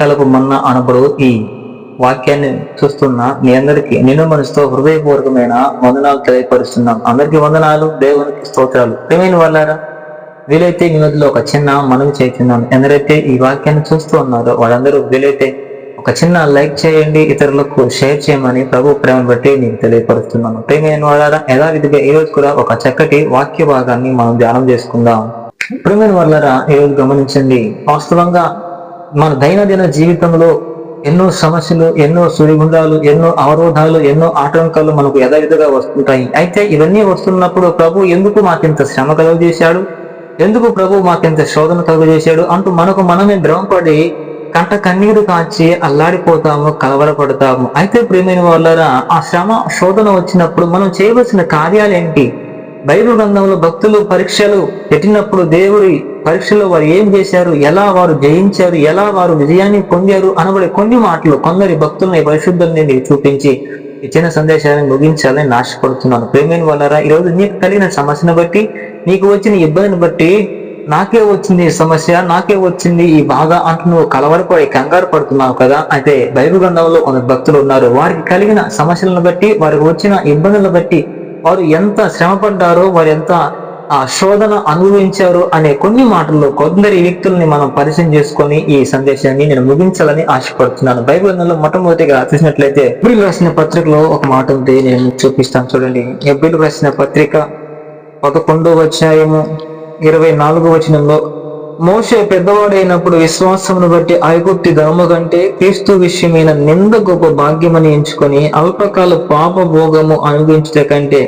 ఉదయకాలపు మన్న అనబడు ఈ వాక్యాన్ని చూస్తున్న మీ అందరికీ నిన్ను మనసుతో హృదయపూర్వకమైన వందనాలు తెలియపరుస్తున్నాం. అందరికీ వందనాలు దేవునికి స్తోత్రాలు. ప్రేమైన వాళ్ళారా వీలైతే మీ మధ్యలో ఒక చిన్న మనవి చేస్తున్నాను. ఎందరైతే ఈ వాక్యాన్ని చూస్తూ ఉన్నారో వాళ్ళందరూ వీలైతే ఒక చిన్న లైక్ చేయండి ఇతరులకు షేర్ చేయమని ప్రభు ప్రేమ బట్టి నేను తెలియపరుస్తున్నాను. ప్రేమైన వాళ్ళారా యథావిధిగా ఈ రోజు కూడా ఒక చక్కటి వాక్య భాగాన్ని మనం ధ్యానం చేసుకుందాం. ప్రేమైన వాళ్ళారా ఈ రోజు గమనించండి వాస్తవంగా మన దైనందిన జీవితంలో ఎన్నో సమస్యలు ఎన్నో సుడిగుండాలు ఎన్నో అవరోధాలు ఎన్నో ఆటంకాలు మనకు యథావిధిగా వస్తుంటాయి. అయితే ఇవన్నీ వస్తున్నప్పుడు ప్రభు ఎందుకు మాకింత శ్రమ కలుగజేశాడు? ఎందుకు ప్రభు మాకింత శోధన కలుగజేశాడు? అంటూ మనకు మనమే భ్రమపడి కంట కన్నీరు కాచి అల్లాడిపోతాము కలవరపడతాము. అయితే ప్రేమైన వాళ్ళరా ఆ శ్రమ శోధన వచ్చినప్పుడు మనం చేయవలసిన కార్యాలు ఏంటి? బైబిల్ గ్రంథంలో భక్తులు పరీక్షలు పెట్టినప్పుడు దేవుడి పరీక్షలో వారు ఏం చేశారు? ఎలా వారు జయించారు? ఎలా వారు విజయాన్ని పొందారు? అనబడే కొన్ని మాటలు కొందరి భక్తులని పరిశుద్ధుల్ని నీకు చూపించి ఇచ్చిన సందేశాన్ని ముగించాలని నాశపడుతున్నాను ప్రేమైన వాళ్ళరా ఈరోజు నీకు కలిగిన సమస్యను బట్టి నీకు వచ్చిన ఇబ్బందిని బట్టి నాకే వచ్చింది ఈ సమస్య నాకే వచ్చింది ఈ బాధ అంటూ నువ్వు కలవరపడి కంగారు పడుతున్నావు కదా? అయితే బైబిల్ గ్రంథంలో కొందరు భక్తులు ఉన్నారు. వారికి కలిగిన సమస్యలను బట్టి వారికి వచ్చిన ఇబ్బందులను బట్టి వారు ఎంత శ్రమ పడ్డారో వారు ఎంత ఆ శోధన అనుభవించారు అనే కొన్ని మాటల్లో కొందరి వ్యక్తుల్ని మనం పరిచయం చేసుకొని ఈ సందేశాన్ని నేను ముగించాలని ఆశపడుతున్నాను. బైబిల్ మొట్టమొదటిగా చూసినట్లయితే ఎబ్రిల్ రాసిన పత్రికలో ఒక మాట ఉంది నేను చూపిస్తాను చూడండి. ఎబ్రిల్ రాసిన పత్రిక పదకొండో అధ్యాయము ఇరవై నాలుగో వచనంలో మోషే పెద్దవాడైనప్పుడు విశ్వాసమును బట్టి ఐగుప్తి ధర్మ కంటే క్రీస్తు విషయమైన నింద గొప్ప భాగ్యమని ఎంచుకొని అల్పకాల పాప భోగము అనుభవించట కంటే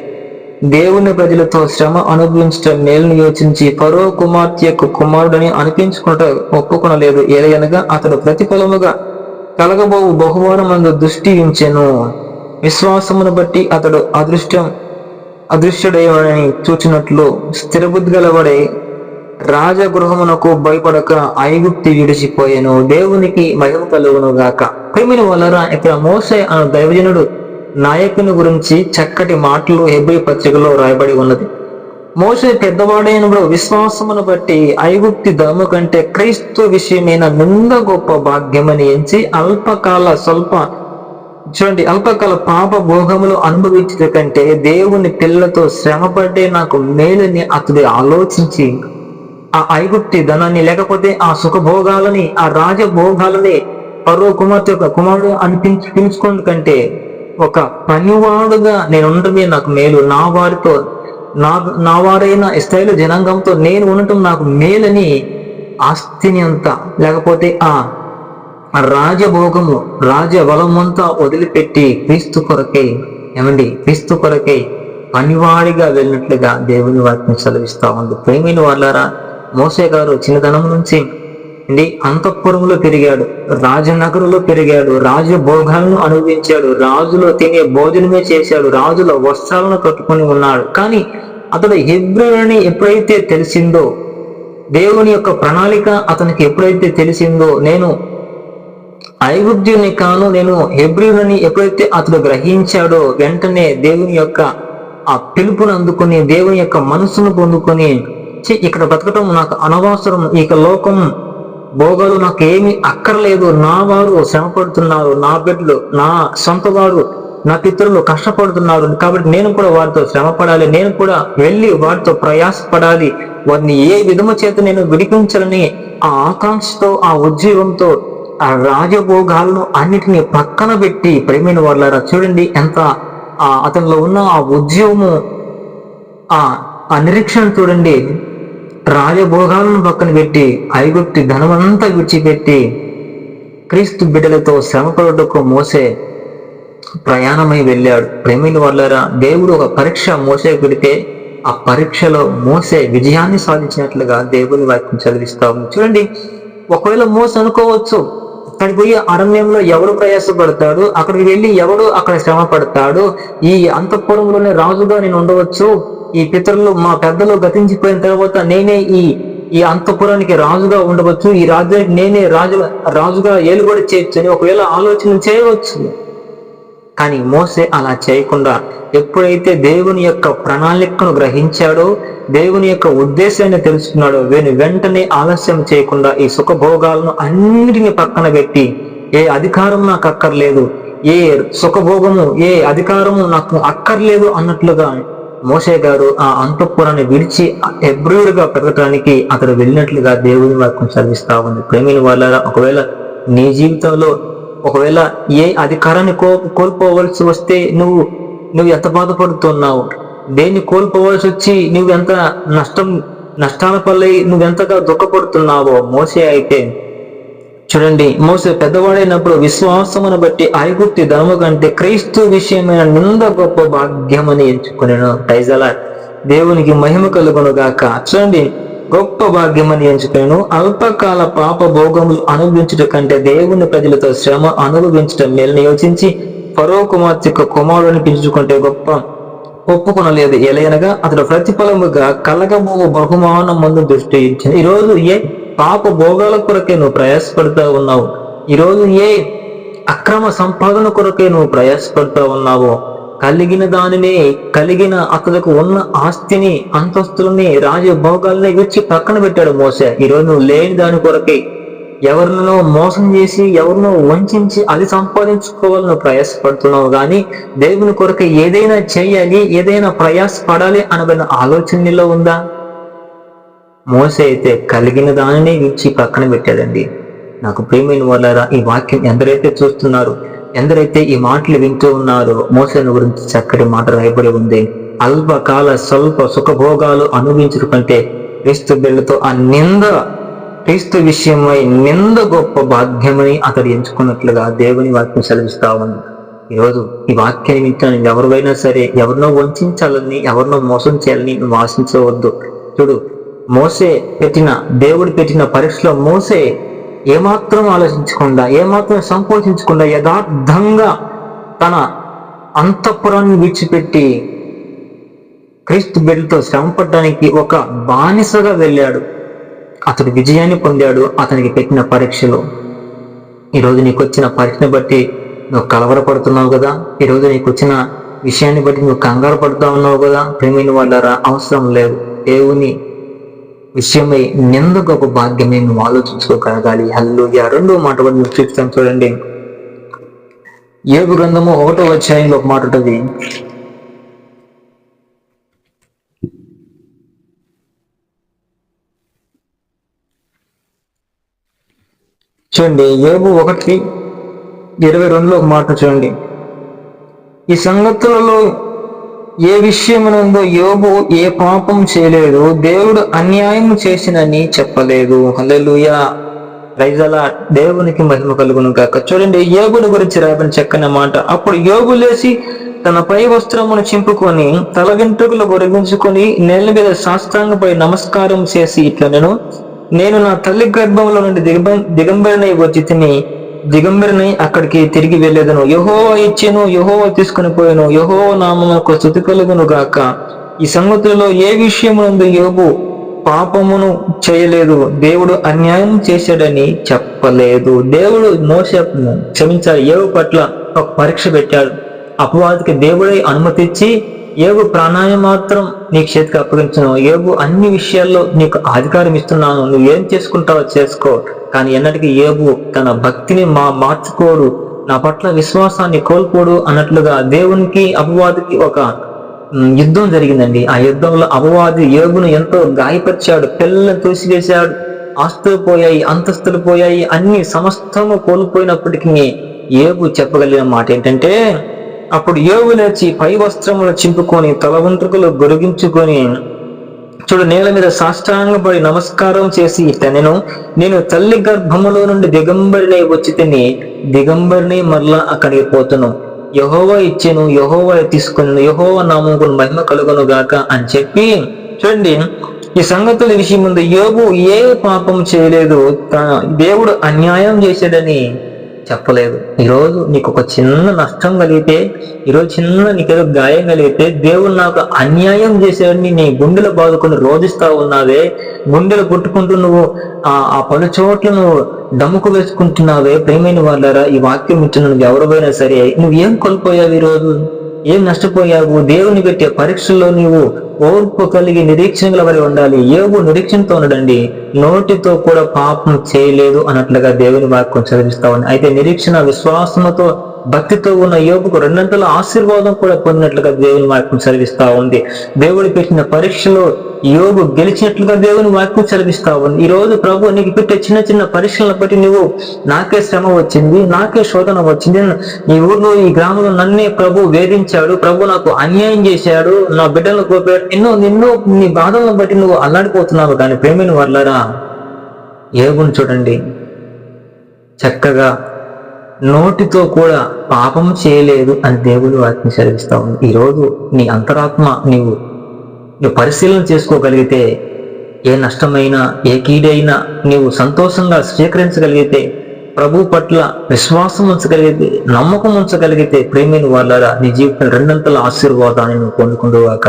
దేవుని ప్రజలతో శ్రమ అనుభవించటం మేలును యోచించి పరో కుమార్తె యొక్క కుమారుడని అనిపించుకుంట ఒప్పుకొనలేదు. ఏలయనగా అతడు ప్రతిఫలముగా కలగబోవు బహుమానమందు దృష్టి ఉంచెను. విశ్వాసమును బట్టి అతడు అదృష్టం అదృశ్యుడేవాడని చూచినట్లు స్థిరబుద్ధి గలవాడై రాజగృహమునకు భయపడక ఐగుప్తి విడిచిపోయాను. దేవునికి మహిమ కలుగును గాక ప్రేమిని వలరా ఇక్కడ మోసే అను దైవజనుడు నాయకుని గురించి చక్కటి మాటలు హెబ్రి పత్రికలో రాయబడి ఉన్నది. మోసే పెద్దవాడైనప్పుడు విశ్వాసమును బట్టి ఐగుప్తి ధర్మ కంటే క్రీస్తు విషయమైన నింద గొప్ప భాగ్యమని ఎంచి అల్పకాల స్వల్ప చూడండి అల్పకాల పాప భోగములు అనుభవించిన కంటే దేవుని పిల్లతో శ్రమపడ్డే నాకు మేలుని అతడు ఆలోచించి ఆ ఐగుప్తి ధనాన్ని లేకపోతే ఆ సుఖభోగాలని ఆ రాజభోగాలని పరో కుమార్తె యొక్క కుమారుడు అనిపించి పిలుచుకోండి కంటే ఒక పనివాడుగా నేను ఉండటమే నాకు మేలు. నా వారితో నా నా వారైన ఇస్రాయేల్ జనాంగంతో నేను ఉండటం నాకు మేలని ఆస్తిని అంతా. లేకపోతే ఆ రాజభోగము రాజబలమంతా వదిలిపెట్టి క్రీస్తు కొరకై ఏమండి? క్రీస్తు కొరకై పనివాడిగా వెళ్ళినట్లుగా దేవుని వాటిని సెలవిస్తా ఉంది. ప్రేమిని వాళ్ళారా మోసే గారు చిన్నతనం నుంచి అంతఃపురంలో పెరిగాడు. రాజనగరంలో పెరిగాడు. రాజభోగాలను అనుభవించాడు. రాజులో తినే భోజనమే చేశాడు. రాజుల వస్త్రాలను కట్టుకుని ఉన్నాడు. కానీ అతడు హెబ్రోని ఎప్పుడైతే తెలిసిందో దేవుని యొక్క ప్రణాళిక అతనికి ఎప్పుడైతే తెలిసిందో నేను ఐగుప్తుని కాను నేను హెబ్రియుని ఎప్పుడైతే అతడు గ్రహించాడో వెంటనే దేవుని యొక్క ఆ పిలుపును అందుకుని దేవుని యొక్క మనసును పొందుకొని ఇక్కడ బతకటం నాకు అనవసరం. ఇక లోకం భోగాలు నాకు ఏమి అక్కర్లేదు. నా వారు శ్రమ పడుతున్నారు నా బిడ్డలు నా సొంత వారు నా పితరులు కష్టపడుతున్నారు. కాబట్టి నేను కూడా వారితో శ్రమ పడాలి నేను కూడా వెళ్ళి వారితో ప్రయాసపడాలి. వారిని ఏ విధము చేత నేను విడిపించాలని ఆ ఆకాంక్షతో ఆ ఉద్యోగంతో ఆ రాజభోగాలను అన్నిటిని పక్కన పెట్టి ప్రేమైన వాళ్ళారా చూడండి ఎంత ఆ అతనిలో ఉన్న ఆ ఉద్యోగము ఆ ఆ నిరీక్షణ చూడండి. రాజభోగాలను పక్కన పెట్టి ఐగుప్తి ధనమంతా విడిచిపెట్టి క్రీస్తు బిడ్డలతో శ్రమపడుటకు మోసే ప్రయాణమై వెళ్ళాడు. ప్రేమిల వల్లరా దేవుడు ఒక పరీక్ష మోసే పెడితే ఆ పరీక్షలో మోసే విజయాన్ని సాధించినట్లుగా దేవుని వాక్యం చదివిస్తాము చూడండి ఒకవేళ మోస అనుకోవచ్చు అక్కడికి పోయి అరణ్యంలో ఎవడు ప్రయాసపడతాడు అక్కడికి వెళ్ళి ఎవడు అక్కడ శ్రమ పడతాడు ఈ అంతఃపురంలోనే రాజుగా నేను ఉండవచ్చు ఈ పితరులు మా పెద్దలు గతించిపోయిన తర్వాత నేనే ఈ ఈ అంతఃపురానికి రాజుగా ఉండవచ్చు. ఈ రాజ్యానికి నేనే రాజు రాజుగా ఏలుబడి చేయొచ్చు అని ఒకవేళ ఆలోచన చేయవచ్చు. కానీ మోసే అలా చేయకుండా ఎప్పుడైతే దేవుని యొక్క ప్రణాళికను గ్రహించాడో దేవుని యొక్క ఉద్దేశాన్ని తెలుసుకున్నాడో వీని వెంటనే ఆలస్యం చేయకుండా ఈ సుఖభోగాలను అన్నిటిని పక్కన పెట్టి ఏ అధికారం నాకు అక్కర్లేదు ఏ సుఖభోగము ఏ అధికారము నాకు అక్కర్లేదు అన్నట్లుగా మోసే గారు ఆ అంతఃపురాన్ని విడిచి ఎబ్రూరుగా పెరగటానికి అతడు వెళ్ళినట్లుగా దేవుని వాక్యం చదివిస్తా ఉంది. ప్రేమిని వాళ్ళ ఒకవేళ నీ జీవితంలో ఒకవేళ ఏ అధికారాన్ని కో కోల్పోవలసి వస్తే నువ్వు నువ్వు ఎంత బాధపడుతున్నావు? దేన్ని కోల్పోవలసి వచ్చి నువ్వు ఎంత నష్టం నష్టాల పల్లై నువ్వెంతగా దుఃఖపడుతున్నావో? మోసే అయితే చూడండి మోసే పెద్దవాడైనప్పుడు విశ్వాసమును బట్టి ఐగుప్తి ధనము కంటే క్రైస్తు విషయమైన నింద గొప్ప భాగ్యమని ఎంచుకునేను. టైజల దేవునికి మహిమ కలుగును గాక. చూడండి గొప్ప భాగ్యమని ఎంచుకునేను. అల్పకాల పాప భోగములు అనుభవించుట కంటే దేవుని ప్రజలతో శ్రమ అనుభవించటం మేలని యోచించి పరో కుమార్తె యొక్క కుమారుని పిలుచుకుంటే గొప్ప ఒప్పుకొనలేదు. ఎలయనగా అతడు ప్రతిఫలముగా కలగబో బహుమానం ముందు దృష్టి ఇచ్చింది ఈరోజు ఏ పాప భోగాల కొరకే నువ్వు ప్రయాసపడుతూ ఉన్నావు. ఈరోజు ఏ అక్రమ సంపాదన కొరకే నువ్వు ప్రయాసపడుతూ ఉన్నావో కలిగిన దానిని కలిగిన అతనికి ఉన్న ఆస్తిని అంతస్తులని రాజభోగాల్ని విడిచి పక్కన పెట్టాడు మోసే. ఈరోజు నువ్వు లేని దాని కొరకే ఎవరినో మోసం చేసి ఎవరినో వంచి అది సంపాదించుకోవాలని ప్రయాసపడుతున్నావు. కానీ దేవుని కొరకు ఏదైనా చేయాలి ఏదైనా ప్రయాసపడాలి అనబడిన ఆలోచనలో ఉందా? మోస అయితే కలిగిన దానినే ఇచ్చి పక్కన పెట్టాడండి. నాకు ప్రేమైన వాళ్ళారా ఈ వాక్యం ఎందరైతే చూస్తున్నారు ఎందరైతే ఈ మాటలు వింటూ ఉన్నారో మోసను గురించి చక్కటి మాట రాయబడి ఉంది. అల్పకాల స్వల్ప సుఖభోగాలు అనుభవించడం కంటే క్రీస్తు బిళ్ళతో ఆ నింద క్రీస్తు విషయమై నింద గొప్ప భాగ్యమని అతడు ఎంచుకున్నట్లుగా దేవుని వాక్యం సెలవిస్తా ఉంది. ఈరోజు ఈ వాక్యాన్ని వింటాను ఎవరివైనా సరే ఎవరినో వంచాలని ఎవరినో మోసం చేయాలని నువ్వు ఆశించవద్దు. చూడు మోసే పెట్టిన దేవుడు పెట్టిన పరీక్షలో మోసే ఏమాత్రం ఆలోచించకుండా ఏమాత్రం సంకోచించకుండా యథార్థంగా తన అంతఃపురాన్ని విడిచిపెట్టి క్రీస్తు బిడ్డతో శ్రమపడడానికి ఒక బానిసగా వెళ్ళాడు. అతడు విజయాన్ని పొందాడు అతనికి పెట్టిన పరీక్షలు. ఈరోజు నీకు వచ్చిన పరీక్షను బట్టి నువ్వు కలవరపడుతున్నావు కదా? ఈరోజు నీకు వచ్చిన విషయాన్ని బట్టి నువ్వు కంగారు పడుతూ ఉన్నావు కదా? ప్రేమిని వాళ్ళరా అవసరం లేదు. దేవుని విషయమై నిందకు ఒక భాగ్యమే నువ్వు ఆలోచించుకోగలగాలి హల్లు రెండో మాట కూడా మీరు చూస్తాను చూడండి. ఏడు గ్రంథము ఒకటో అధ్యాయంలో ఒక మాట ఉంటుంది. చూడండి ఏబు ఒకటి ఇరవై రెండులో ఒక మాట చూడండి. ఈ సంగతులలో ఏ విషయమునందు యోబు ఏ పాపం చేయలేదు దేవుడు అన్యాయం చేసినని చెప్పలేదు. హలలుయా రైజల దేవునికి మహిమ కలుగును కాక చూడండి యోగుని గురించి రాబిన చక్కని మాట. అప్పుడు యోగు లేచి తన పై వస్త్రమును చింపుకొని తల వెంట్రుకలు గొరిగించుకొని నేల మీద శాస్త్రాంగపై నమస్కారం చేసి ఇట్లా నేను నేను నా తల్లి గర్భంలో నుండి దిగంబ దిగంబరినై వచ్చి తిని దిగంబరిని అక్కడికి తిరిగి వెళ్ళేదను. యహోవ ఇచ్చెను యహోవ తీసుకుని పోయాను. యహోవ నామమునకు స్థుతి కలుగును గాక. ఈ సంగతులలో ఏ విషయమునందు యోగు పాపమును చేయలేదు దేవుడు అన్యాయం చేశాడని చెప్పలేదు. దేవుడు నోషను క్షమించాలి. ఏవు పట్ల ఒక పరీక్ష పెట్టాడు. అపవాదికి దేవుడై అనుమతిచ్చి ఏగు ప్రాణాయం మాత్రం నీ చేతికి అప్పగించను. ఏగు అన్ని విషయాల్లో నీకు అధికారం ఇస్తున్నాను. నువ్వు ఏం చేసుకుంటావో చేసుకో. కానీ ఎన్నటికీ ఏగు తన భక్తిని మా మార్చుకోడు. నా పట్ల విశ్వాసాన్ని కోల్పోడు అన్నట్లుగా దేవునికి అపవాదికి ఒక యుద్ధం జరిగిందండి. ఆ యుద్ధంలో అపవాది ఏగును ఎంతో గాయపరిచాడు. పిల్లలను తోసివేశాడు. ఆస్తులు పోయాయి అంతస్తులు పోయాయి. అన్ని సమస్తము కోల్పోయినప్పటికీ ఏగు చెప్పగలిగిన మాట ఏంటంటే అప్పుడు యోగు లేచి పై వస్త్రములు చింపుకొని తల వెంట్రుకలు గొరిగించుకొని చూడు నేల మీద సాష్టాంగపడి నమస్కారం చేసి తనను నేను తల్లి గర్భములో నుండి దిగంబరిని వచ్చి తిని దిగంబరిని మరలా అక్కడికి పోతును. యహోవా ఇచ్చెను యహోవా తీసుకుని యహోవా నామకు మహిమ కలుగును గాక అని చెప్పి చూడండి. ఈ సంగతుల విషయం ముందు యోగు ఏ పాపం చేయలేదు. తన దేవుడు అన్యాయం చేశాడని చెప్పలేదు. ఈరోజు నీకు ఒక చిన్న నష్టం కలిగితే ఈరోజు చిన్న నీకేదో గాయం కలిగితే దేవుడు నాకు అన్యాయం చేసేవాడిని నీ గుండెలు బాదుకొని రోధిస్తా ఉన్నావే. గుండెలు కొట్టుకుంటూ నువ్వు ఆ ఆ పలు చోట్ల నువ్వు డమ్ముకు వేసుకుంటున్నావే. ప్రేమైన వాళ్ళారా ఈ వాక్యం ఇచ్చిన నువ్వు ఎవరివైనా సరే నువ్వు ఏం కోల్పోయావు ఈరోజు? ఏం నష్టపోయావు? దేవుని పెట్టే పరీక్షల్లో నీవు ఓర్పు కలిగి నిరీక్షణ గలవరి ఉండాలి. యోగు నిరీక్షణతో ఉండడండి నోటితో కూడా పాపం చేయలేదు అన్నట్లుగా దేవుని వాక్యం చదివిస్తా ఉంది. అయితే నిరీక్షణ విశ్వాసముతో భక్తితో ఉన్న యోగుకు రెండంతల ఆశీర్వాదం కూడా పొందినట్లుగా దేవుని వాక్యం చదివిస్తా ఉంది. దేవుడు పెట్టిన పరీక్షలో యోగు గెలిచినట్లుగా దేవుని వాక్యం చదివిస్తావు ఈ రోజు ప్రభు నీకు పెట్టే చిన్న చిన్న పరీక్షలను బట్టి నువ్వు నాకే శ్రమ వచ్చింది నాకే శోధన వచ్చింది. ఈ ఊర్లో ఈ గ్రామంలో నన్నే ప్రభు వేధించాడు ప్రభు నాకు అన్యాయం చేశాడు నా బిడ్డలను కోపాడు ఎన్నో ఎన్నో నీ బాధలను బట్టి నువ్వు అల్లాడిపోతున్నావు కానీ ప్రేమిని వర్లరా ఏగుని చూడండి. చక్కగా నోటితో కూడా పాపం చేయలేదు అని దేవుడు వాటిని సెలవిస్తా ఉంది. ఈరోజు నీ అంతరాత్మ నీవు నువ్వు పరిశీలన చేసుకోగలిగితే ఏ నష్టమైనా ఏ కీడైనా నీవు సంతోషంగా స్వీకరించగలిగితే ప్రభు పట్ల విశ్వాసం ఉంచగలిగితే నమ్మకం ఉంచగలిగితే ప్రేమిని వాళ్ళరా నీ జీవితం రెండంతల ఆశీర్వాదాన్ని నువ్వు పొందుకుందుగాక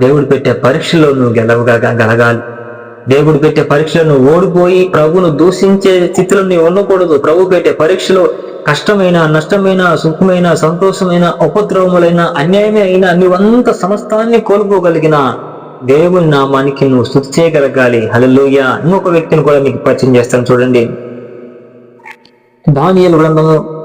దేవుడు పెట్టే పరీక్షలో నువ్వు గెలవగా గలగాలి. దేవుడు పెట్టే పరీక్షలో నువ్వు ఓడిపోయి ప్రభును దూషించే స్థితిలో నీవు ఉండకూడదు. ప్రభు పెట్టే పరీక్షలో కష్టమైన నష్టమైన సుఖమైన సంతోషమైన ఉపద్రవములైన అన్యాయమే అయినా నువ్వంత సమస్తాన్ని కోల్పోగలిగిన దేవుని నామానికి నువ్వు స్థుతి చేయగలగాలి. హలలోయ ఇంకొక వ్యక్తిని కూడా మీకు పరిచయం చేస్తాను. చూడండి. దానియలు గ్రంథంలో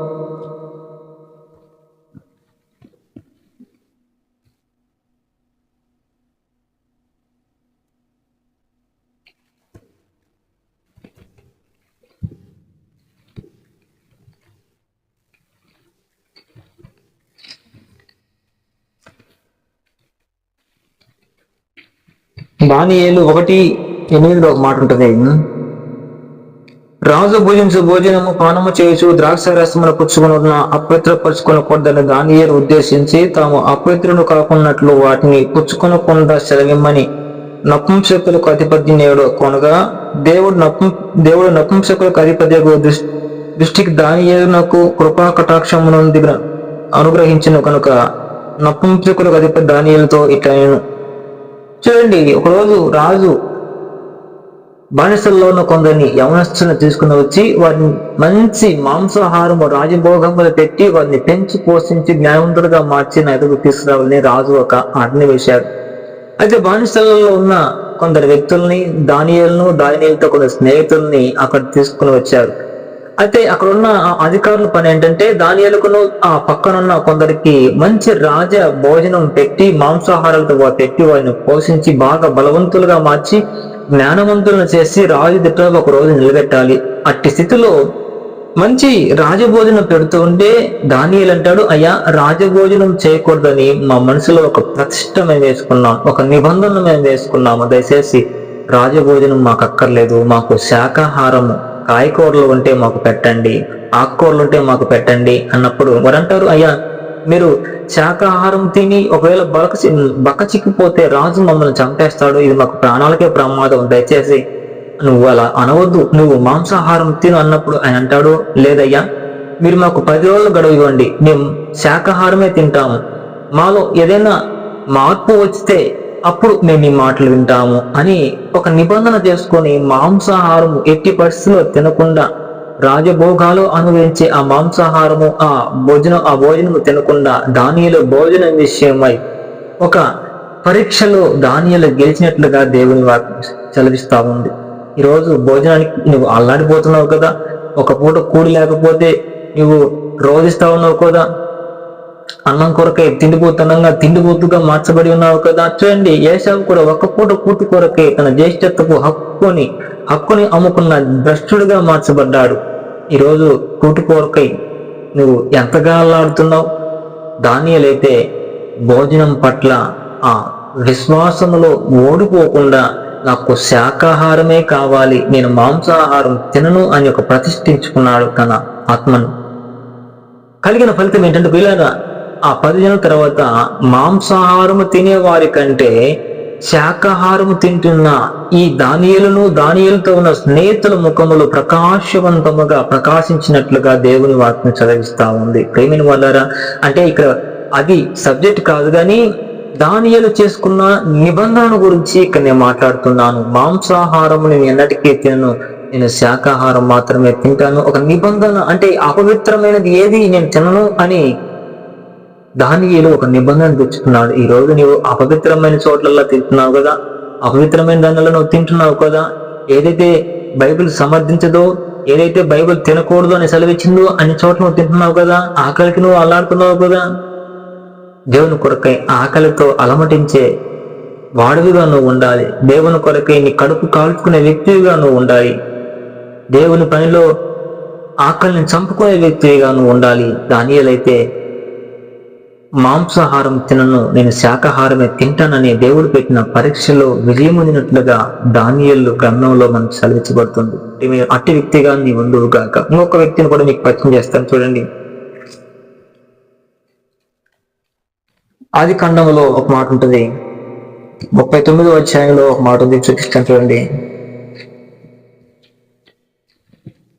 దానియేలు ఒకటి ఎనిమిదిలో ఒక మాట ఉంటుంది రాజు భోజించు భోజనము పానము చేయుచు ద్రాక్ష రసమును పుచ్చుకున్న అపవిత్రపరుచుకొనకూడదని దానియేలు ఉద్దేశించి తాము అపవిత్రులు కాకున్నట్లు వాటిని పుచ్చుకొనకుండా సెలవిమ్మని నపుంసకులకు అధిపతి నేడు కొనగా దేవుడు నపుం దేవుడు నపుంసకులకు అధిపతి దృష్టికి దానియేలునకు కృపా కటాక్షమునంది అనుగ్రహించిన కనుక నపుంసకులకు అధిపతి దానియేలుతో ఇట్లా నేను చూడండి ఒకరోజు రాజు బానిసల్లో ఉన్న కొందరిని యవనస్తులను తీసుకుని వచ్చి వారిని మంచి మాంసాహారము రాజభోగములు పెట్టి వారిని పెంచి పోషించి జ్ఞానవంతులుగా మార్చి నా ఎదుగు తీసుకురావాలని రాజు ఒక ఆజ్ఞ వేశాడు. అయితే బానిసలలో ఉన్న కొందరు వ్యక్తుల్ని దానియలను దానియలతో కొందరు స్నేహితుల్ని అక్కడ తీసుకుని వచ్చారు. అయితే అక్కడ ఉన్న ఆ అధికారుల పని ఏంటంటే దానియలకును ఆ పక్కనున్న కొందరికి మంచి రాజ భోజనం పెట్టి మాంసాహారాలతో పెట్టి వారిని పోషించి బాగా బలవంతులుగా మార్చి జ్ఞానవంతులను చేసి రాజు దిట్టలో ఒక రోజు నిలబెట్టాలి. అట్టి స్థితిలో మంచి రాజభోజనం పెడుతూ ఉంటే దానియలు అంటాడు అయ్యా రాజభోజనం చేయకూడదని మా మనసులో ఒక ప్రతిష్ట మేము వేసుకున్నాం ఒక నిబంధన మేము వేసుకున్నాము. దయచేసి రాజభోజనం మాకు అక్కర్లేదు మాకు శాకాహారము కాయకూరలు ఉంటే మాకు పెట్టండి ఆకుకూరలు ఉంటే మాకు పెట్టండి అన్నప్పుడు వారంటారు అయ్యా మీరు శాకాహారం తిని ఒకవేళ బలక బక్క చిక్కిపోతే రాజు మమ్మల్ని చంపేస్తాడు. ఇది మాకు ప్రాణాలకే ప్రమాదం. దయచేసి నువ్వు అలా అనవద్దు. నువ్వు మాంసాహారం తిను అన్నప్పుడు ఆయన అంటాడు లేదయ్యా మీరు మాకు పది రోజులు గడువు ఇవ్వండి. మేము శాకాహారమే తింటాము. మాలో ఏదైనా మార్పు వస్తే అప్పుడు మేము ఈ మాటలు వింటాము అని ఒక నిబంధన చేసుకొని మాంసాహారం ఎట్టి పరిస్థితిలో తినకుండా రాజభోగాలు అనుభవించే ఆ మాంసాహారము ఆ భోజనం ఆ భోజనము తినకుండా దానిలో భోజనం విషయమై ఒక పరీక్షలో దానియలు గెలిచినట్లుగా దేవుని వాక్యం చలవిస్తా ఉంది. ఈరోజు భోజనానికి నువ్వు అల్లాడిపోతున్నావు కదా ఒక పూట కూడి లేకపోతే నువ్వు రోధిస్తా ఉన్నావు కదా అన్నం కొరకే తిండిపోతనంగా తిండిపోతుగా మార్చబడి ఉన్నావు కదా? చూడండి ఏసావు కూడా ఒక్క పూట పూర్తి కొరకే తన జ్యేష్ఠత్వపు హక్కుని హక్కుని అమ్ముకున్న భ్రష్టుడిగా మార్చబడ్డాడు. ఈరోజు కూటి కొరకై నువ్వు ఎంతగా అల్లాడుతున్నావు? దానియలైతే భోజనం పట్ల ఆ విశ్వాసములో ఓడిపోకుండా నాకు శాకాహారమే కావాలి నేను మాంసాహారం తినను అని ఒక ప్రతిష్ఠించుకున్నాడు తన ఆత్మను. కలిగిన ఫలితం ఏంటంటే వీళ్ళగా ఆ పది తర్వాత మాంసాహారము తినేవారి కంటే శాకాహారము తింటున్న ఈ దానియలను దానియలతో ఉన్న స్నేహితుల ముఖములు ప్రకాశవంతముగా ప్రకాశించినట్లుగా దేవుని వాక్యం చదివిస్తా ఉంది. ప్రేమిని వాళ్ళారా అంటే ఇక్కడ అది సబ్జెక్ట్ కాదు కానీ దానియలు చేసుకున్న నిబంధన గురించి ఇక్కడ నేను మాట్లాడుతున్నాను. మాంసాహారము నేను ఎన్నటికీ తినను. నేను శాకాహారం మాత్రమే తింటాను. ఒక నిబంధన అంటే అపవిత్రమైనది ఏది నేను తినను అని దానియేలు ఒక నిబంధన తెచ్చుకున్నాడు ఈ రోజు నీవు అపవిత్రమైన చోట్లలో తింటున్నావు కదా అపవిత్రమైన దానిలో నువ్వు తింటున్నావు కదా ఏదైతే బైబిల్ సమర్థించదో ఏదైతే బైబిల్ తినకూడదు అని సెలవిచ్చిందో అన్ని చోట్ల నువ్వు తింటున్నావు కదా ఆకలికి నువ్వు అల్లాడుతున్నావు కదా. దేవుని కొరకై ఆకలితో అలమటించే వాడవిగా నువ్వు ఉండాలి. దేవుని కొరకై నీ కడుపు కాల్చుకునే వ్యక్తిగా నువ్వు ఉండాలి. దేవుని పనిలో ఆకలిని చంపుకునే వ్యక్తిగా నువ్వు ఉండాలి. దానియలైతే మాంసాహారం తినను నేను శాకాహారమే తింటానని దేవుడు పెట్టిన పరీక్షలో విజయముందినట్లుగా ధాన్యాలు గ్రంథంలో మనకు సెలవించబడుతుంది అట్టి వ్యక్తిగా నీ ఉండువు గాక. ఇంకొక వ్యక్తిని కూడా మీకు పరిచయం చేస్తాను. చూడండి. ఆది ఖండంలో ఒక మాట ఉంటుంది. ముప్పై తొమ్మిదో అధ్యాయంలో ఒక మాట ఉంది. చూపిస్తాను చూడండి.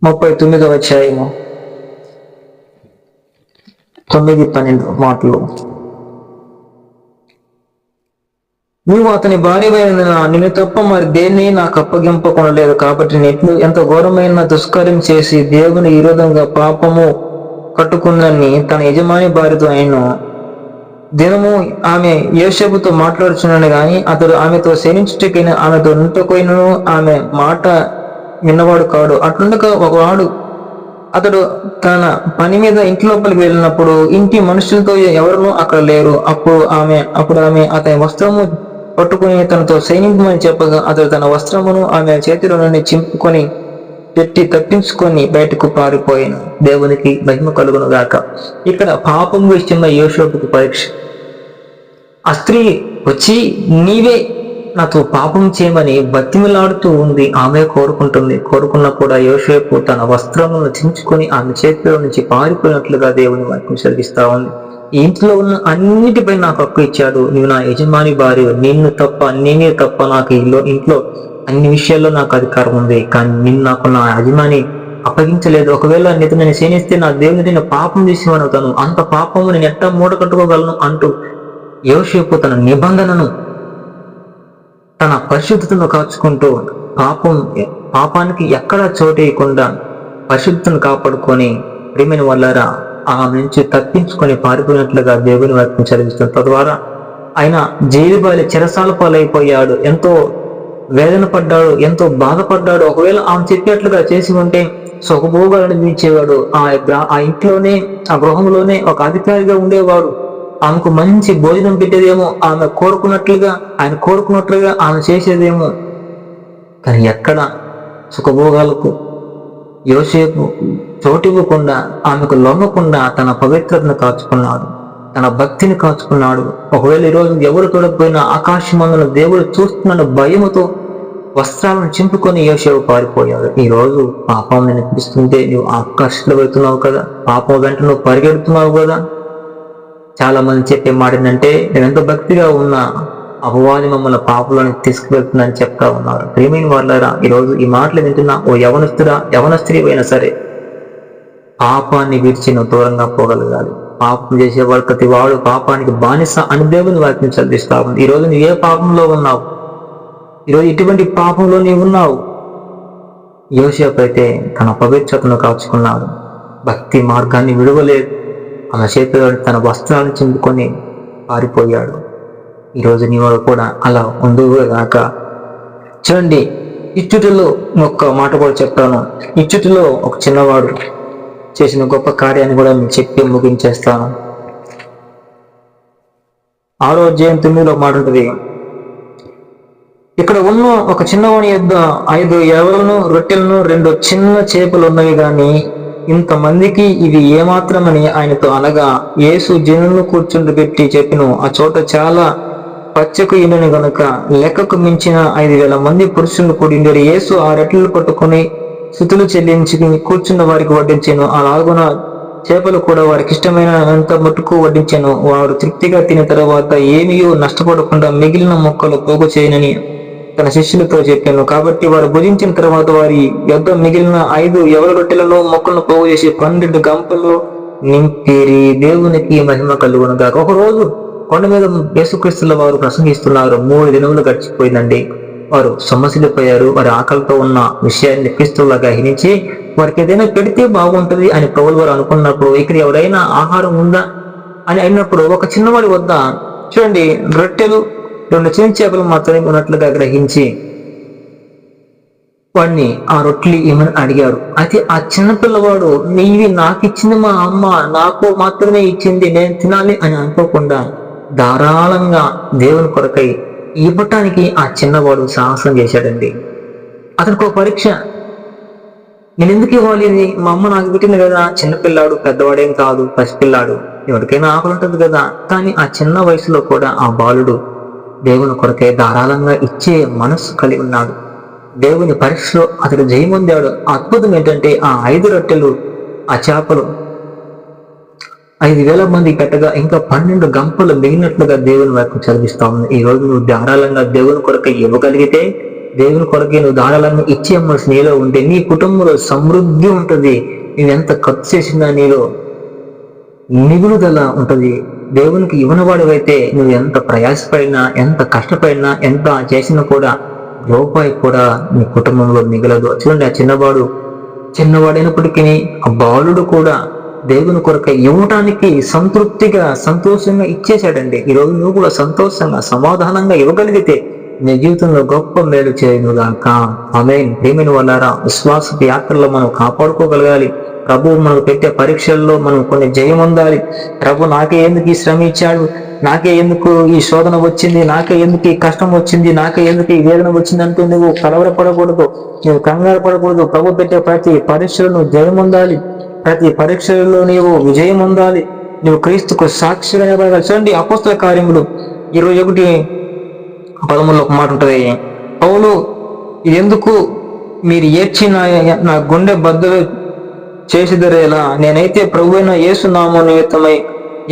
ముప్పై తొమ్మిదో అధ్యాయము. తొమ్మిది పన్నెండు మాటలు. నీవు అతని భార్యమైన నిన్ను తప్ప మరి దేన్ని నాకు అప్పగింపకొనలేదు కాబట్టి నెట్లు ఎంత ఘోరమైన దుష్కార్యం చేసి దేవుని విరోధంగా పాపము కట్టుకుందని తన యజమాని భార్యతో ఆయన దినము ఆమె యోసేపుతో మాట్లాడుచున్నాను గాని అతడు ఆమెతో శనించుటకైనా ఆమెతో నుంటపోయినను ఆమె మాట విన్నవాడు కాడు. అట్లుండగా ఒకవాడు అతడు తన పని మీద ఇంటి లోపలికి వెళ్ళినప్పుడు ఇంటి మనుషులతో ఎవరునూ అక్కడ లేరు. అప్పుడు ఆమె అప్పుడు ఆమె అతని వస్త్రము పట్టుకుని తనతో సైనికమని చెప్పగా అతడు తన వస్త్రమును ఆమె చేతిలో నుండి చింపుకొని పెట్టి తప్పించుకొని బయటకు పారిపోయాను. దేవునికి మహిమ కలుగును గాక ఇక్కడ పాపం విషయంలో యోషోపుకు పరీక్ష. ఆ స్త్రీ వచ్చి నీవే నాతో పాపం చేయమని బతిమిలాడుతూ ఉంది ఆమె కోరుకుంటుంది. కోరుకున్న కూడా యోసేపు తన వస్త్రములను చించుకొని ఆమె చేతిలో నుంచి పారిపోయినట్లుగా దేవుని వాక్యం చదివిస్తా ఉంది. ఇంట్లో ఉన్న అన్నిటిపై నాకు హక్కు ఇచ్చాడు. నువ్వు నా యజమాని భార్య నిన్ను తప్ప నేనే తప్ప నాకు ఇల్లు ఇంట్లో అన్ని విషయాల్లో నాకు అధికారం ఉంది. కానీ నిన్ను నాకు నా యజమాని అప్పగించలేదు. ఒకవేళ నీతో నేను క్షీణిస్తే నా దేవుని నేను పాపం చేసేవాను అవుతాను అంత పాపము నేను ఎట్టా మూడకట్టుకోగలను అంటూ యోసేపు తన నిబంధనను తన పరిశుద్ధతను కాచుకుంటూ పాపం పాపానికి ఎక్కడా చోటేయకుండా పరిశుద్ధతను కాపాడుకొని ప్రేమైన వల్లారా ఆమె నుంచి తప్పించుకొని పారిపోయినట్లుగా దేవుని వాక్యం చదివిస్తుంది. తద్వారా ఆయన జైలుబాలి బాలి పాలైపోయాడు. ఎంతో వేదన పడ్డాడు ఎంతో బాధపడ్డాడు. ఒకవేళ ఆమె చెప్పినట్లుగా చేసి ఉంటే సుఖభోగాలు అనిపించేవాడు ఆ ఆ ఇంట్లోనే ఆ గృహంలోనే ఒక అధికారిగా ఉండేవాడు. ఆమెకు మంచి భోజనం పెట్టేదేమో ఆమె కోరుకున్నట్లుగా ఆయన కోరుకున్నట్లుగా ఆమె చేసేదేమో. కానీ ఎక్కడ సుఖభోగాలకు యోసేపు చోటివ్వకుండా ఆమెకు లొంగకుండా తన పవిత్రతను కాచుకున్నాడు తన భక్తిని కాచుకున్నాడు. ఒకవేళ ఈరోజు ఎవరు తొడకపోయినా ఆకాశమందున దేవుడు చూస్తున్న భయముతో వస్త్రాలను చింపుకొని యోసేపు పారిపోయాడు. ఈ రోజు పాపం వినిపిస్తుంటే నువ్వు ఆకర్షణ పెడుతున్నావు కదా పాపం వెంట నువ్వు పరిగెడుతున్నావు కదా. చాలా మంది చెప్పే మాట ఏంటంటే నేను ఎంత భక్తిగా ఉన్నా అపవాది మమ్మల్ని పాపలోని తీసుకువెళ్తుందని చెప్తా ఉన్నారు. ప్రేమైన వాళ్ళరా ఈరోజు ఈ మాటలు వింటున్నా ఓ యవనస్తురా యవనస్త్రీ అయినా సరే పాపాన్ని విడిచి నువ్వు దూరంగా పోగలగాలి. పాపం చేసేవాడు ప్రతి వాడు పాపానికి బానిస అని దేవుని వాటిని చదివిస్తా ఉంది. ఈరోజు నువ్వు ఏ పాపంలో ఉన్నావు? ఈరోజు ఇటువంటి పాపంలో నీవు ఉన్నావు? యోసేపు అయితే తన పవిత్రతను కాచుకున్నాడు. భక్తి మార్గాన్ని విడవలేదు. ఆమె చేతిలో తన వస్త్రాలను చిందుకొని పారిపోయాడు. ఈరోజు నీవాడు కూడా అలా ఉండుగాక చూడండి ఇచ్చుటిలో ఒక్క మాట కూడా చెప్తాను ఇచ్చుటిలో ఒక చిన్నవాడు చేసిన గొప్ప కార్యాన్ని కూడా మీకు చెప్పి ముగించేస్తాను. ఆరో అధ్యాయం తొమ్మిదిలో మాట ఉంటుంది ఇక్కడ ఉన్న ఒక చిన్నవాడి యొద్ద ఐదు ఎవలను రొట్టెలను రెండు చిన్న చేపలు ఉన్నవి కానీ ఇంతమందికి ఇది ఏమాత్రమని ఆయనతో అనగా యేసు జనులను కూర్చుండబెట్టి చెప్పిన ఆ చోట చాలా పచ్చకు ఇనుని గనుక లెక్కకు మించిన ఐదు వేల మంది పురుషులు కూడిండరు యేసు ఆ రెట్లు పట్టుకొని స్థుతులు చెల్లించి కూర్చున్న వారికి వడ్డించాను. అలాగున చేపలు కూడా వారికి ఇష్టమైనంత మట్టుకు వడ్డించాను. వారు తృప్తిగా తిన తర్వాత ఏమీయో నష్టపడకుండా మిగిలిన మొక్కలు పోగు చేయనని తన శిష్యులతో చెప్పాను. కాబట్టి వారు భుజించిన తర్వాత వారి యుద్ధం మిగిలిన ఐదు ఎవరి రొట్టెలను మొక్కలను పోగు చేసి పన్నెండు గంపలు నింపిరి. దేవునికి మహిమ కలుగును ఒక రోజు కొండ మీద యేసుక్రీస్తుల వారు ప్రసంగిస్తున్నారు. మూడు దినములు గడిచిపోయిందండి. వారు సొమ్మసిల్లిపోయారు వారి ఆకలితో ఉన్న విషయాన్ని క్రీస్తులా గ్రహించి వారికి ఏదైనా పెడితే బాగుంటుంది అని ప్రభులు వారు అనుకున్నప్పుడు ఇక్కడ ఎవరైనా ఆహారం ఉందా అని అయినప్పుడు ఒక చిన్నవాడి వద్ద చూడండి రొట్టెలు రెండు చిన్న చేపలు మాత్రమే ఉన్నట్లుగా గ్రహించి వాడిని ఆ రొట్టెలు ఏమని అడిగారు. అయితే ఆ చిన్న పిల్లవాడు నీవి నాకు ఇచ్చింది మా అమ్మ నాకు మాత్రమే ఇచ్చింది నేను తినాలి అని అనుకోకుండా ధారాళంగా దేవుని కొరకై ఇవ్వటానికి ఆ చిన్నవాడు సాహసం చేశాడండి. అతనికి ఒక పరీక్ష. నేను ఎందుకు ఇవ్వాలి మా అమ్మ నాకు పెట్టింది కదా. చిన్నపిల్లాడు పెద్దవాడేం కాదు పసిపిల్లాడు. ఎవరికైనా ఆకలి ఉంటుంది కదా. కానీ ఆ చిన్న వయసులో కూడా ఆ బాలుడు దేవుని కొరకే ధారాళంగా ఇచ్చే మనస్సు కలిగి ఉన్నాడు. దేవుని పరీక్షలో అతడు జయమొందాడు. అద్భుతం ఏంటంటే ఆ ఐదు రొట్టెలు ఆ చేపలు ఐదు వేల మంది పెట్టగా ఇంకా పన్నెండు గంపలు మిగిలినట్లుగా దేవుని వైపు చదివిస్తా ఉంది. ఈ రోజు నువ్వు ధారాళంగా దేవుని కొరకు ఇవ్వగలిగితే దేవుని కొరకే నువ్వు ధారాళంగా ఇచ్చే మనసు నీలో ఉంటే నీ కుటుంబంలో సమృద్ధి ఉంటుంది. నువ్వు ఎంత ఖర్చు చేసినా నీలో నిగులుదల ఉంటుంది. దేవునికి ఇవ్వనవాడివైతే నువ్వు ఎంత ప్రయాసపడినా ఎంత కష్టపడినా ఎంత చేసినా కూడా రూపాయి కూడా నీ కుటుంబంలో మిగలదు. చూడండి ఆ చిన్నవాడు. చిన్నవాడైనప్పటికీ ఆ బాలుడు కూడా దేవుని కొరక ఇవ్వటానికి సంతృప్తిగా సంతోషంగా ఇచ్చేశాడండి. ఈరోజు నువ్వు కూడా సంతోషంగా సమాధానంగా ఇవ్వగలిగితే నీ జీవితంలో గొప్ప మేలు చేయనుగాక. ఆమె ప్రేమిని వల్లారా విశ్వాస యాత్రలో మనం కాపాడుకోగలగాలి. ప్రభు మనకు పెట్టే పరీక్షల్లో మనం కొన్ని జయం ఉండాలి. ప్రభు నాకే ఎందుకు ఈ శ్రమ ఇచ్చాడు? నాకే ఎందుకు ఈ శోధన వచ్చింది? నాకే ఎందుకు ఈ కష్టం వచ్చింది? నాకే ఎందుకు ఈ వేదన వచ్చింది అంటూ నువ్వు కలవరపడకూడదు నువ్వు కంగారు పడకూడదు. ప్రభు పెట్టే ప్రతి పరీక్షలో నువ్వు జయం ఉండాలి. ప్రతి పరీక్షలలో నీవు విజయం ఉండాలి. నువ్వు క్రీస్తుకు సాక్షిగా నిలబడాలి. చూడండి అపోస్తల కార్యములు. ఇరవై ఒకటి పదమూడులో ఒక మాట ఉంటుంది. పౌలు ఎందుకు మీరు ఏడ్చి నా నా గుండె బద్దలు చేసిదరేలా నేనైతే ప్రభు అయిన యేసునామం నిమిత్తమై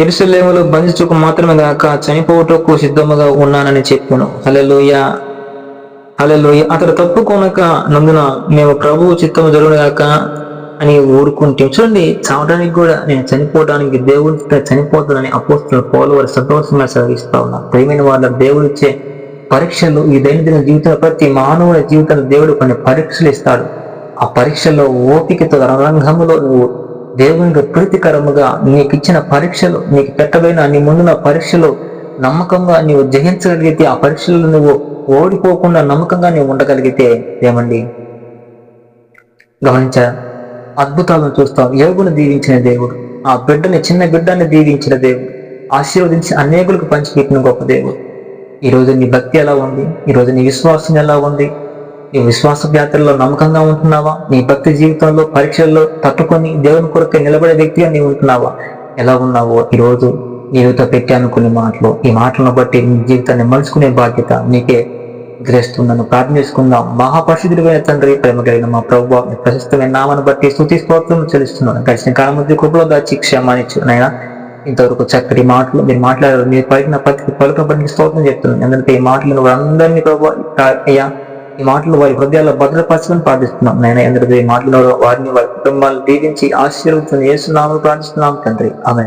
ఎరుసలేములో బంధించుకు మాత్రమే గాక చనిపోవటకు సిద్ధముగా ఉన్నానని చెప్పాను. హలెలుయ హలెలుయ అతడు తప్పుకోనక నందున మేము ప్రభువు చిత్తము జరుగుగాక అని ఊరుకుంటే. చూడండి చావడానికి కూడా నేను చనిపోవడానికి దేవుడితో చనిపోతానని అపోస్తున్న పోలు వారి సంతోషంగా సెలవిస్తా ఉన్నా ప్రేమైన వాళ్ళ దేవుడిచ్చే పరీక్షలు ఈ దైనందిన జీవితంలో ప్రతి మానవుల జీవితంలో దేవుడు కొన్ని పరీక్షలు ఇస్తాడు. ఆ పరీక్షల్లో ఓపికతో రంగంలో నువ్వు దేవునికి ప్రీతికరముగా నీకు ఇచ్చిన పరీక్షలు నీకు పెట్టబోయిన నీ ముందున్న పరీక్షలు నమ్మకంగా నీవు జయించగలిగితే ఆ పరీక్షలు నువ్వు ఓడిపోకుండా నమ్మకంగా నీవు ఉండగలిగితే ఏమండి? గమనించ అద్భుతాలను చూస్తాం యోగును దీవించిన దేవుడు ఆ బిడ్డని చిన్న బిడ్డని దీవించిన దేవుడు ఆశీర్వదించి అనేకులకు పంచిపెట్టిన గొప్ప దేవుడు. ఈ రోజు నీ భక్తి ఎలా ఉంది? ఈ రోజు నీ విశ్వాసం ఎలా ఉంది? నీ విశ్వాస యాత్రలో నమ్మకంగా ఉంటున్నావా? నీ భక్తి జీవితంలో పరీక్షల్లో తట్టుకొని దేవుని కొరకు నిలబడే వ్యక్తిగా నీవు ఉంటున్నావా? ఎలా ఉన్నావో ఈ రోజు నీవుతో పెట్టాను కొన్ని మాటలు ఈ మాటలను బట్టి నీ జీవితాన్ని మలుచుకునే బాధ్యత నీకే గ్రహిస్తున్నాను ప్రార్థన చేసుకుందాం. మహాపరిశుద్ధుడైన తండ్రి ప్రేమ కలిగిన మా ప్రభు ప్రశస్తమైన నామను బట్టి స్థుతి స్తోత్రం చెల్లిస్తున్నాను. గడిచిన కాలం మధ్య కృపలో దాచి క్షమానిచ్చు నైనా ఇంతవరకు చక్కటి మాటలు మీరు మాట్లాడారు. మీరు పలికిన ప్రతి పలుకన బట్టి స్తోత్రం చెప్తున్నాను. ఎందుకంటే ఈ మాటలు వారందరినీ ప్రభు అయ్యా ఈ మాటలు వారి హృదయాల్లో భద్రపరచమని ప్రార్థిస్తున్నాం. నేను ఎందుకంటే మాటలు వారిని వారి కుటుంబాలను దీవించి ఆశీర్వదించిన యేసునామలు ప్రార్థిస్తున్నాం తండ్రి. ఆమె